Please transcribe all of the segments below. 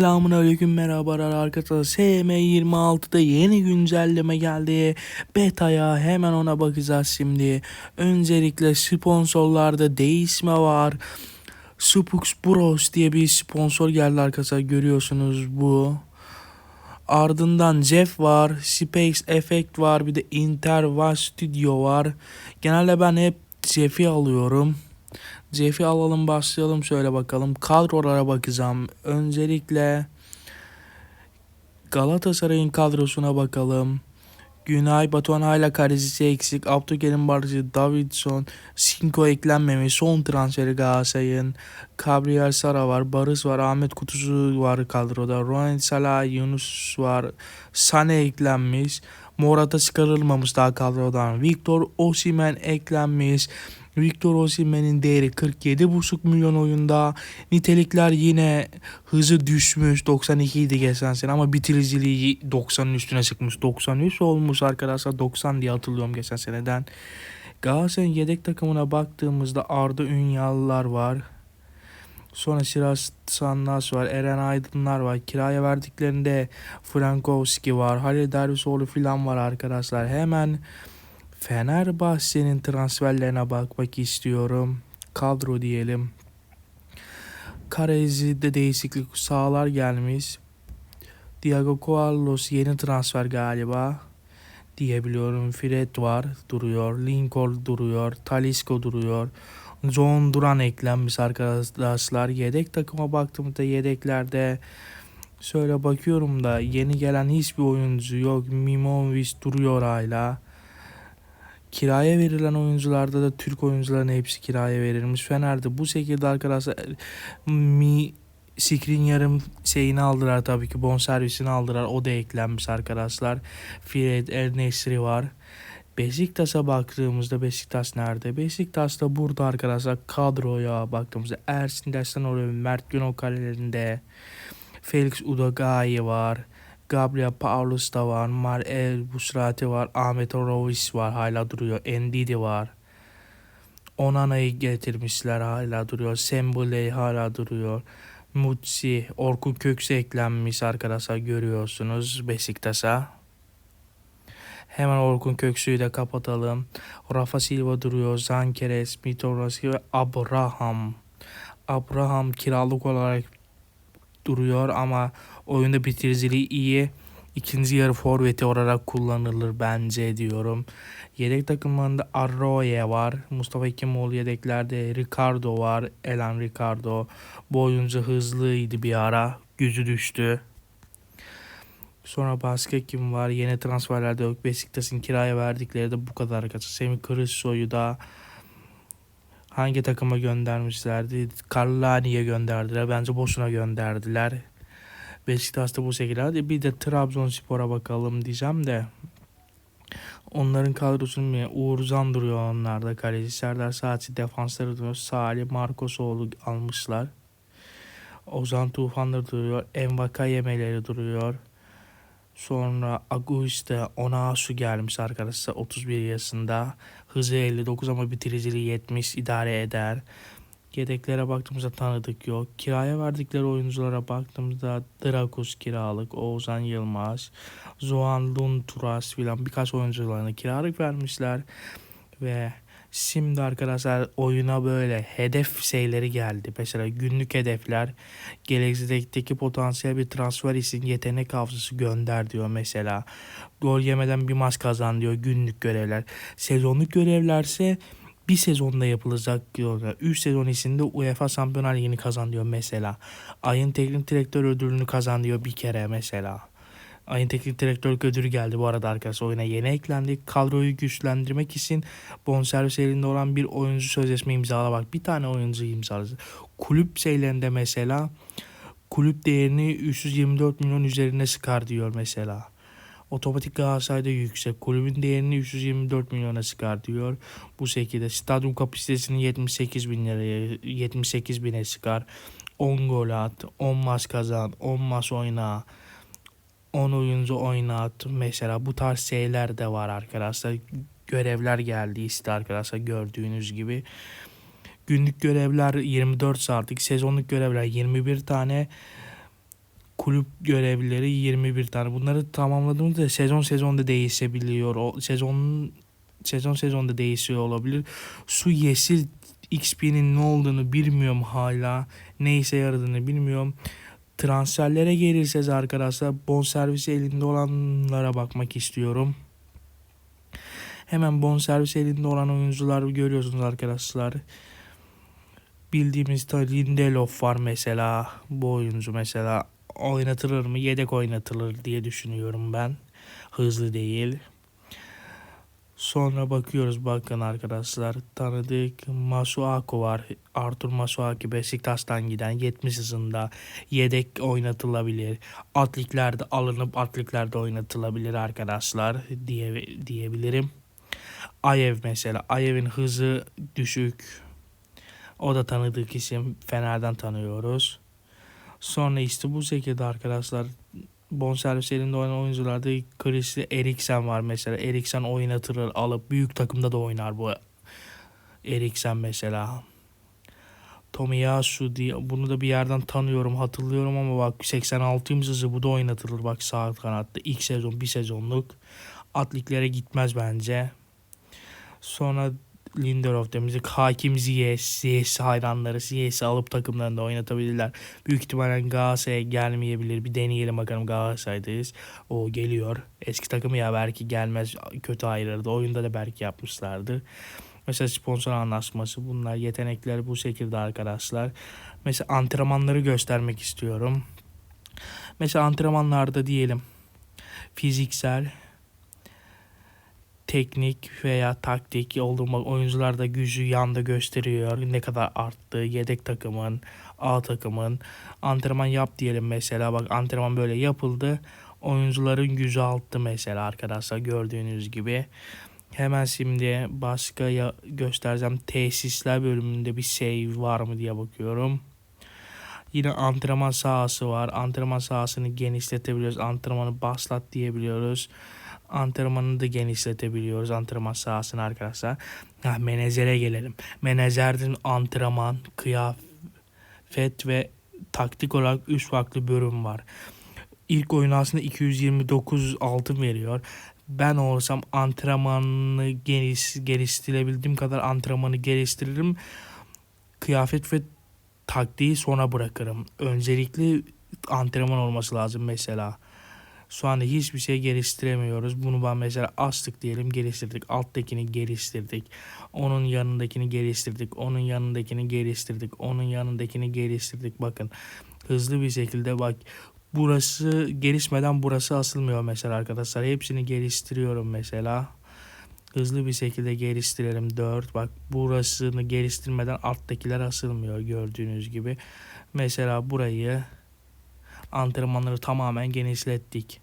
Selamun aleyküm merhabalar arkadaşlar. SM26'da yeni güncelleme geldi. Beta'ya hemen ona bakacağız şimdi. Öncelikle sponsorlarda değişme var. Supux Bros diye bir sponsor geldi arkadaşlar görüyorsunuz bu. Ardından Jeff var, Space Effect var, bir de Interva Studio var. Genelde ben hep Jeff'i alıyorum. Jeff'i alalım başlayalım şöyle bakalım. Kadrolara bakacağım. Öncelikle Galatasaray'ın kadrosuna bakalım. Günay Batuhan hala kalecisi eksik. Abdülkerim Barcı, Davidson, Sinko eklenmemiş. Son transferi Galatasaray'ın. Gabriel Sara var, Barış var, Ahmet Kutucu var kadroda. Ronald Salah, Yunus var. Sane eklenmiş. Morata çıkarılmamış daha kadrodan. Victor Osimhen eklenmiş. Victor Osimhen'in değeri 47,5 milyon oyunda. Nitelikler yine hızı düşmüş. 92 idi geçen sene ama bitiriciliği 90'ın üstüne çıkmış. 93 olmuş arkadaşlar. 90 diye hatırlıyorum geçen seneden. Galatasaray'ın yedek takımına baktığımızda Arda Ünyalılar var. Sonra Siras Sannas var, Eren Aydınlar var. Kiraya verdiklerinde Frankowski var, Halil Dervişoğlu falan var arkadaşlar. Hemen Fenerbahçe'nin transferlerine bakmak istiyorum. Kadro diyelim. Karezi'de değişiklik sağlar gelmiş. Diego Carlos yeni transfer galiba diyebiliyorum. Fred var duruyor. Lincoln duruyor. Talisco duruyor. John Duran eklenmiş arkadaşlar. Yedek takıma baktığımda yedeklerde şöyle bakıyorum da yeni gelen hiçbir oyuncu yok. Mimovic duruyor hala. Kiraya verilen oyuncularda da Türk oyuncuların hepsi kiraya verilmiş. Fener'de bu şekilde arkadaşlar mi Sikrin yarım şeyini aldılar tabii ki bonservisini aldılar. O da eklenmiş arkadaşlar. Fred El Nesri var. Beşiktaş'a baktığımızda Beşiktaş nerede? Beşiktaş da burada arkadaşlar kadroya baktığımızda Ersin Destan oraya Mert Günok kalelerinde Felix Udagayi var. Gabriel Paulus da var. Mar El Busrati var. Ahmet Orovis var. Hala duruyor. Endidi var. Onana'yı getirmişler. Hala duruyor. Sembuley hala duruyor. Mutsi, Orkun Kökse eklenmiş arkadaşlar görüyorsunuz Beşiktaş'a. Hemen Orkun Köksü'yü de kapatalım. Rafa Silva duruyor. Zankeres, Mitoroski ve Abraham. Abraham kiralık olarak duruyor ama oyunda bitiriciliği iyi. İkinci yarı forveti olarak kullanılır bence diyorum. Yedek takımlarında Arroyo var. Mustafa Ekimoğlu yedeklerde. Ricardo var. Elan Ricardo. Bu oyuncu hızlıydı bir ara. Gücü düştü. Sonra başka kim var? Yeni transferlerde yok. Beşiktaş'ın kiraya verdikleri de bu kadar arkadaşlar. Semih Kılıçsoy'u da hangi takıma göndermişlerdi? Carlani'ye gönderdiler. Bence boşuna gönderdiler. Beşiktaş'ta bu şekilde. Bir de Trabzonspor'a bakalım diyeceğim de. Onların kadrosunu mu? Uğurcan duruyor onlarda. Kaleci Serdar Saatçi defansları duruyor. Salih Markosoğlu almışlar. Ozan Tufanları duruyor. Envaka yemeleri duruyor. Sonra Aguiste Onasu gelmiş arkadaşlar 31 yaşında. Hızı 59 ama bitiriciliği 70 idare eder. Yedeklere baktığımızda tanıdık yok. Kiraya verdikleri oyunculara baktığımızda Drakus kiralık, Oğuzhan Yılmaz, Zoan Lunturas filan birkaç oyuncularına kiralık vermişler. Ve şimdi arkadaşlar oyuna böyle hedef şeyleri geldi. Mesela günlük hedefler, gelecekteki potansiyel bir transfer için yetenek hafızası gönder diyor mesela. Gol yemeden bir maç kazan diyor günlük görevler. Sezonluk görevlerse bir sezonda yapılacak diyorlar. 3 sezon içinde UEFA Şampiyonlar Ligi'ni kazan diyor mesela. Ayın teknik direktör ödülünü kazan diyor bir kere mesela. Ayın teknik direktör ödülü geldi bu arada arkadaşlar. Oyuna yeni eklendi. Kadroyu güçlendirmek için bonservis elinde olan bir oyuncu sözleşme imzala bak. Bir tane oyuncu imzaladı. Kulüp şeylerinde mesela kulüp değerini 324 milyon üzerine çıkar diyor mesela. Otomatik Galatasaray'da yüksek. Kulübün değerini 324 milyona çıkar diyor. Bu şekilde stadyum kapasitesini 78 bin liraya 78 bine çıkar. 10 gol at, 10 maç kazan, 10 maç oyna, 10 oyuncu oynat. Mesela bu tarz şeyler de var arkadaşlar. Görevler geldi işte arkadaşlar gördüğünüz gibi. Günlük görevler 24 saatlik, sezonluk görevler 21 tane kulüp görevlileri 21 tane. Bunları tamamladığımızda sezon sezonda değişebiliyor. O sezon sezon sezonda değişiyor olabilir. Su yeşil XP'nin ne olduğunu bilmiyorum hala. Ne işe yaradığını bilmiyorum. Transferlere gelirseniz arkadaşlar bonservisi elinde olanlara bakmak istiyorum. Hemen bonservis elinde olan oyuncular görüyorsunuz arkadaşlar. Bildiğimiz Lindelof var mesela. Bu oyuncu mesela oynatılır mı? Yedek oynatılır diye düşünüyorum ben. Hızlı değil. Sonra bakıyoruz bakın arkadaşlar. Tanıdık Masuaku var. Artur Masuaku Beşiktaş'tan giden 70 hızında yedek oynatılabilir. Atliklerde alınıp atliklerde oynatılabilir arkadaşlar diye diyebilirim. Ayev mesela. Ayev'in hızı düşük. O da tanıdık isim. Fener'den tanıyoruz. Sonra işte bu şekilde arkadaşlar bonservis elinde oynayan oyuncularda Chris Eriksen var mesela. Eriksen oynatır alıp büyük takımda da oynar bu Eriksen mesela. Tomiyasu diye bunu da bir yerden tanıyorum hatırlıyorum ama bak 86 hızı bu da oynatılır bak sağ kanatta ilk sezon bir sezonluk atliklere gitmez bence. Sonra Lindelof demiştik. Hakim Ziyech, Ziyech hayranları Ziyech'i alıp takımlarında oynatabilirler. Büyük ihtimalle Galatasaray'a gelmeyebilir. Bir deneyelim bakalım Galatasaray'dayız. O geliyor. Eski takımı ya belki gelmez kötü ayrıldı. Oyunda da belki yapmışlardı. Mesela sponsor anlaşması bunlar yetenekler bu şekilde arkadaşlar. Mesela antrenmanları göstermek istiyorum. Mesela antrenmanlarda diyelim fiziksel teknik veya taktik olduğum oyuncular da gücü yanda gösteriyor. Ne kadar arttı yedek takımın, A takımın antrenman yap diyelim mesela. Bak antrenman böyle yapıldı. Oyuncuların gücü arttı mesela arkadaşlar gördüğünüz gibi. Hemen şimdi başka ya göstereceğim. Tesisler bölümünde bir şey var mı diye bakıyorum. Yine antrenman sahası var. Antrenman sahasını genişletebiliyoruz. Antrenmanı baslat diyebiliyoruz antrenmanını da genişletebiliyoruz antrenman sahasını arkadaşlar. Ha, menajere gelelim. Menajerin antrenman, kıyafet ve taktik olarak 3 farklı bölüm var. İlk oyun aslında 229 altın veriyor. Ben olsam antrenmanını geliş, geliştirebildiğim kadar antrenmanı geliştiririm. Kıyafet ve taktiği sona bırakırım. Öncelikli antrenman olması lazım mesela. Şu anda hiçbir şey geliştiremiyoruz. Bunu ben mesela astık diyelim geliştirdik. Alttakini geliştirdik. Onun yanındakini geliştirdik. Onun yanındakini geliştirdik. Onun yanındakini geliştirdik. Bakın hızlı bir şekilde bak burası gelişmeden burası asılmıyor mesela arkadaşlar. Hepsini geliştiriyorum mesela. Hızlı bir şekilde geliştirelim 4. Bak burasını geliştirmeden alttakiler asılmıyor gördüğünüz gibi. Mesela burayı antrenmanları tamamen genişlettik.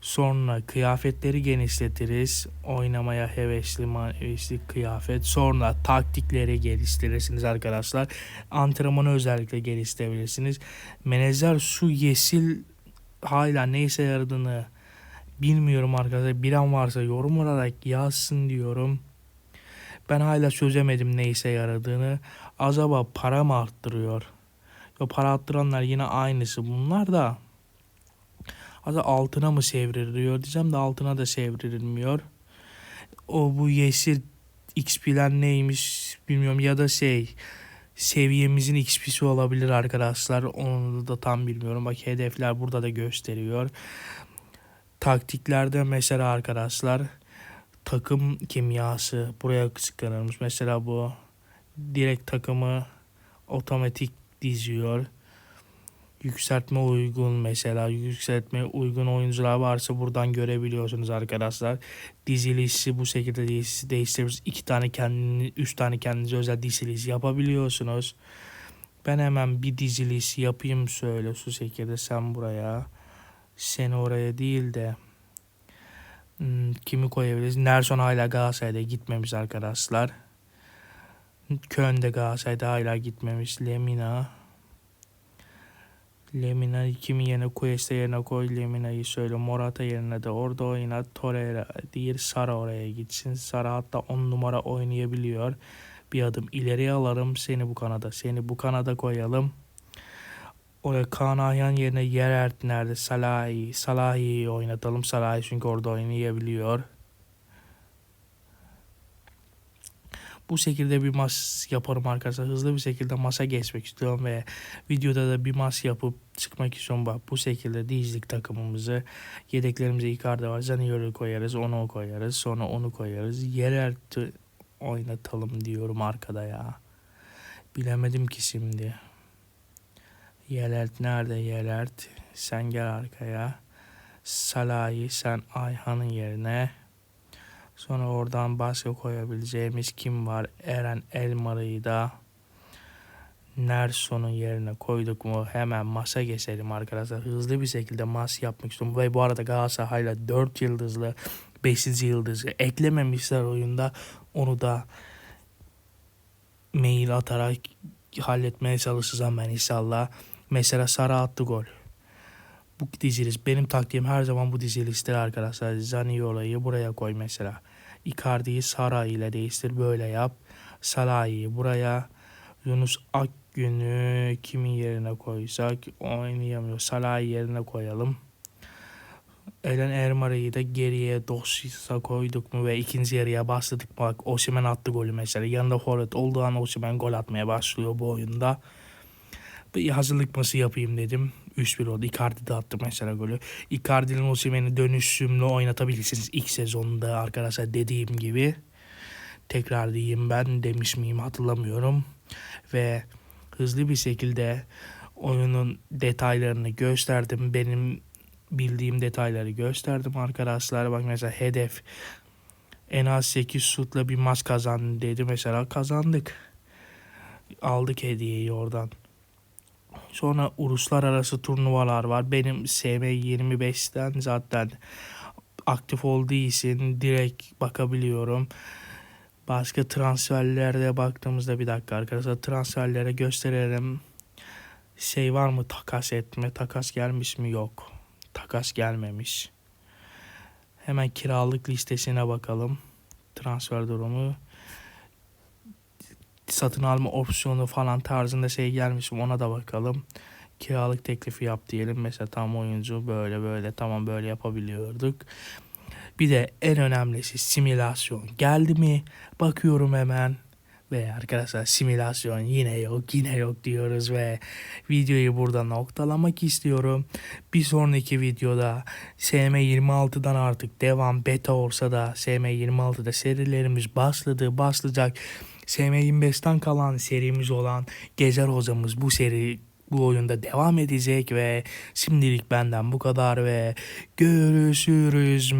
Sonra kıyafetleri genişletiriz. Oynamaya hevesli, hevesli kıyafet. Sonra taktikleri geliştirirsiniz arkadaşlar. Antrenmanı özellikle geliştirebilirsiniz. Menajer su yeşil hala neyse yaradığını bilmiyorum arkadaşlar. Bir an varsa yorum olarak yazsın diyorum. Ben hala çözemedim neyse yaradığını. Acaba para mı arttırıyor? Ve para arttıranlar yine aynısı bunlar da. Hatta altına mı çevriliyor diyeceğim de altına da çevrilmiyor. O bu yeşil XP'ler neymiş bilmiyorum ya da şey seviyemizin XP'si olabilir arkadaşlar. Onu da tam bilmiyorum. Bak hedefler burada da gösteriyor. Taktiklerde mesela arkadaşlar takım kimyası buraya çıkarılmış. Mesela bu direkt takımı otomatik diziyor. Yükseltme uygun mesela yükseltme uygun oyuncular varsa buradan görebiliyorsunuz arkadaşlar. Dizilişi bu şekilde değiştiririz. iki tane kendini, üç tane kendinize özel diziliş yapabiliyorsunuz. Ben hemen bir diziliş yapayım şöyle şu şekilde sen buraya. Sen oraya değil de hmm, kimi koyabiliriz? Nerson hala Galatasaray'da gitmemiş arkadaşlar. Köln de Galatasaray'da hala gitmemiş. Lemina. Lemina kimi yerine Cuesta yerine koy. Lemina'yı söyle. Morata yerine de orada oyna. Torreira değil Sara oraya gitsin. Sara hatta 10 numara oynayabiliyor. Bir adım ileriye alalım. Seni bu kanada. Seni bu kanada koyalım. Oraya Kaan Ayhan yerine Yerert nerede? Salahi. Salahi'yi oynatalım. Salahi çünkü orada oynayabiliyor. Bu şekilde bir mas yaparım arkadaşlar. Hızlı bir şekilde masa geçmek istiyorum ve videoda da bir mas yapıp çıkmak istiyorum. Bak bu şekilde dizdik takımımızı. Yedeklerimize Icardi var. Zaniolo'yu koyarız. Onu koyarız. Sonra onu koyarız. Yerert'i oynatalım diyorum arkada ya. Bilemedim ki şimdi. Yelert nerede Yelert? Sen gel arkaya. Salahi sen Ayhan'ın yerine. Sonra oradan başka koyabileceğimiz kim var? Eren Elmalı'yı da Nerson'un yerine koyduk mu hemen masa geçelim arkadaşlar. Hızlı bir şekilde mas yapmak istiyorum. Ve bu arada Galatasaray'la 4 yıldızlı 5. yıldızı eklememişler oyunda. Onu da mail atarak halletmeye çalışacağım ben inşallah. Mesela Sara attı gol. Bu diziliş benim taktiğim her zaman bu diziliştir arkadaşlar. Zaniolo'yu buraya koy mesela. Icardi'yi Sara ile değiştir böyle yap. Salah'ı buraya. Yunus Akgün'ü kimin yerine koysak oynayamıyor. Salah'ı yerine koyalım. Eren Ermara'yı da geriye Dosyas'a koyduk mu ve ikinci yarıya başladık. Bak Osimhen attı golü mesela. Yanında forvet olduğu an Osimhen gol atmaya başlıyor bu oyunda. Bir hazırlık maçı yapayım dedim. 3-1 oldu. Icardi de attı mesela golü. Icardi'nin Osimhen'i dönüşümlü oynatabilirsiniz ilk sezonunda arkadaşlar dediğim gibi. Tekrar diyeyim ben demiş miyim hatırlamıyorum. Ve hızlı bir şekilde oyunun detaylarını gösterdim. Benim bildiğim detayları gösterdim arkadaşlar. Bak mesela hedef en az 8 şutla bir maç kazandı dedi. Mesela kazandık. Aldık hediyeyi oradan. Sonra uluslararası turnuvalar var. Benim SM25'ten zaten aktif olduğu direkt bakabiliyorum. Başka transferlerde baktığımızda bir dakika arkadaşlar transferlere gösterelim. Şey var mı takas etme? Takas gelmiş mi? Yok. Takas gelmemiş. Hemen kiralık listesine bakalım. Transfer durumu. Satın alma opsiyonu falan tarzında şey gelmiş mi ona da bakalım. Kiralık teklifi yap diyelim. Mesela tam oyuncu böyle böyle tamam böyle yapabiliyorduk. Bir de en önemlisi simülasyon geldi mi? Bakıyorum hemen. Ve arkadaşlar simülasyon yine yok yine yok diyoruz ve videoyu burada noktalamak istiyorum. Bir sonraki videoda SM26'dan artık devam beta olsa da SM26'da serilerimiz başladı başlayacak. SM25'ten kalan serimiz olan Gezer hocamız bu seri bu oyunda devam edecek ve şimdilik benden bu kadar ve görüşürüz.